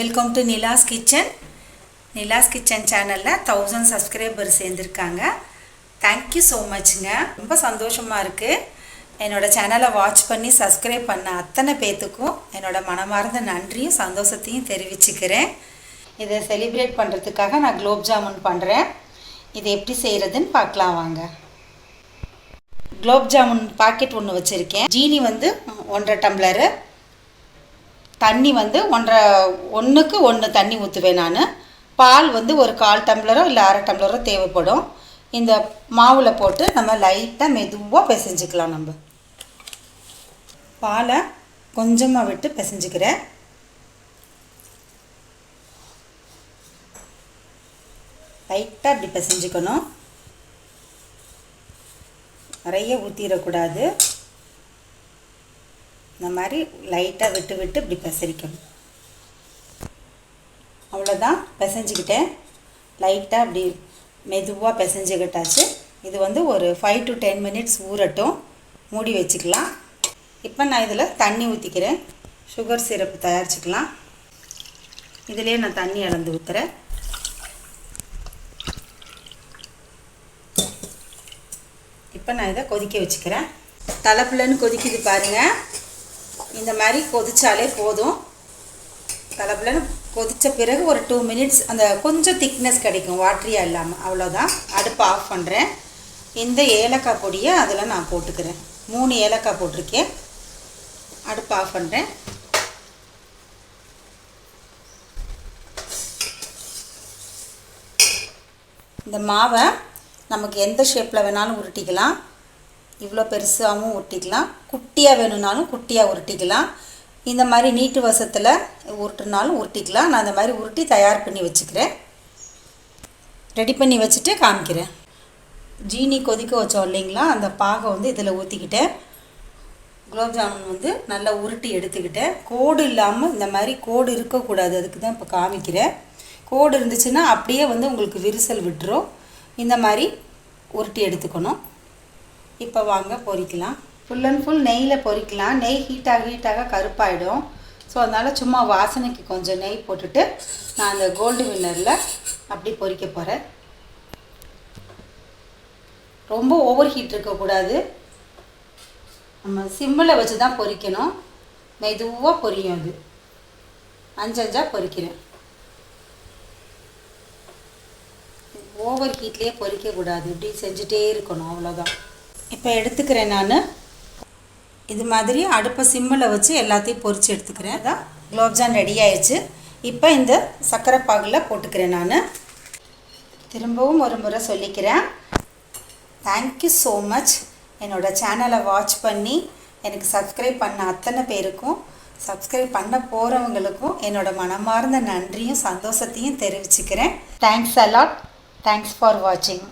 Welcome to Nila's kitchen Nila's kitchen சேனலில் thousand subscriber சேர்ந்துருக்காங்க. Thank you so மச்ங்க ரொம்ப சந்தோஷமாக இருக்குது என்னோடய சேனலை வாட்ச் பண்ணி சப்ஸ்கிரைப் பண்ண அத்தனை பேர்த்துக்கும் என்னோடய மனமார்ந்த நன்றியும் சந்தோஷத்தையும் தெரிவிச்சுக்கிறேன். இதை செலிப்ரேட் பண்ணுறதுக்காக நான் குலோப் ஜாமுன் பண்ணுறேன் இது எப்படி செய்கிறதுன்னு பார்க்கலாம் வாங்க. குலோப் ஜாமுன் பாக்கெட் ஒன்று வச்சுருக்கேன். ஜீனி வந்து ஒன்றரை டம்ளரு. தண்ணி வந்து ஒன்றரை ஒன்றுக்கு ஒன்று தண்ணி ஊற்றுவேன் நான். பால் வந்து ஒரு கால் டம்ளரோ இல்லை அரை டம்ளரோ தேவைப்படும். இந்த மாவில் போட்டு நம்ம லைட்டாக மெதுவாக பிசைஞ்சிக்கலாம் நம்ம. பாலை கொஞ்சமாக விட்டு பிசைஞ்சிக்கிறேன். லைட்டாக இப்படி பிசைஞ்சிக்கணும். நிறைய ஊற்றிடக்கூடாது இந்த மாதிரி லைட்டாக விட்டு விட்டு இப்படி பிசறிக்கணும் அவ்வளோதான் பிசைஞ்சிக்கிட்டேன். லைட்டாக அப்படி மெதுவாக பிசைஞ்சுக்கிட்டாச்சு. இது வந்து ஒரு ஃபைவ் டு டென் மினிட்ஸ் ஊறட்டும். மூடி வச்சுக்கலாம். இப்போ நான் இதில் தண்ணி ஊற்றிக்கிறேன் சுகர் சிரப்பு தயாரிச்சுக்கலாம். இதிலே நான் தண்ணி அளந்து ஊற்றுறேன் இப்போ நான் இதை கொதிக்க வச்சுக்கிறேன். தலைப்புலன்னு கொதிக்குது பாருங்கள் இந்த மாதிரி கொதித்தாலே போதும். தலைப்புலன்னு கொதித்த பிறகு ஒரு டூ மினிட்ஸ் அந்த கொஞ்சம் திக்னஸ் கிடைக்கும் வாட்ரியாக இல்லாமல் அவ்வளோதான் அடுப்பு ஆஃப் பண்ணுறேன் இந்த ஏலக்காய் பொடியை அதில் நான் போட்டுக்கிறேன். மூணு ஏலக்காய் போட்டிருக்கேன். அடுப்பு ஆஃப் பண்ணுறேன் இந்த மாவை நமக்கு எந்த ஷேப்பில் வேணாலும் உருட்டிக்கலாம். இவ்வளோ பெருசாகவும் உருட்டிக்கலாம் குட்டியாக வேணும்னாலும் குட்டியாக உருட்டிக்கலாம். இந்த மாதிரி நீட்டு வசத்தில் உருட்டுனாலும் உருட்டிக்கலாம். நான் அந்த மாதிரி உருட்டி தயார் பண்ணி வச்சுக்கிறேன். ரெடி பண்ணி வச்சுட்டு காமிக்கிறேன். ஜீனி கொதிக்க வச்சோம் இல்லைங்களா? அந்த பாகை வந்து இதில் ஊற்றிக்கிட்டேன் குலோப் ஜாமுன் வந்து நல்லா உருட்டி எடுத்துக்கிட்டேன். கோடு இல்லாமல் இந்த மாதிரி கோடு இருக்கக்கூடாது. அதுக்கு தான் இப்போ காமிக்கிறேன். கோடு இருந்துச்சுன்னா அப்படியே வந்து உங்களுக்கு விரிசல் விட்டுரும். இந்த மாதிரி உருட்டி எடுத்துக்கணும். இப்போ வாங்க பொரிக்கலாம் ஃபுல் அண்ட் ஃபுல் நெய்யில் பொரிக்கலாம் நெய் ஹீட்டாக ஹீட்டாக கருப்பாயிடும். ஸோ அதனால் சும்மா வாசனைக்கு கொஞ்சம் நெய் போட்டுட்டு நான் அந்த கோல்டு வின்னரில் அப்படி பொரிக்க போகிறேன் ரொம்ப ஓவர் ஹீட் இருக்கக்கூடாது நம்ம சிம்மில் வச்சு தான் பொரிக்கணும் மெதுவாக பொரியும் அது. அஞ்சஞ்சாக பொரிக்கிறேன் ஓவர் ஹீட்லேயே பொரிக்கக்கூடாது இப்படி செஞ்சுட்டே இருக்கணும். அவ்வளோதான் இப்போ எடுத்துக்கிறேன் நான். இது மாதிரி அடுப்பை சிம்மில் வச்சு எல்லாத்தையும் பொறிச்சு எடுத்துக்கிறேன். அதான் குலோப்ஜான் ரெடி ஆயிடுச்சு. இப்போ இந்த சர்க்கரை பாகில் போட்டுக்கிறேன் நான். திரும்பவும் ஒரு முறை சொல்லிக்கிறேன். தேங்க்யூ ஸோ மச் என்னோடய சேனலை வாட்ச் பண்ணி எனக்கு சப்ஸ்கிரைப் பண்ண அத்தனை பேருக்கும் சப்ஸ்கிரைப் பண்ண போகிறவங்களுக்கும் என்னோடய மனமார்ந்த நன்றியும் சந்தோஷத்தையும் தெரிவிச்சுக்கிறேன். தேங்க்ஸ் அலாட் தேங்க்ஸ் ஃபார் வாட்சிங்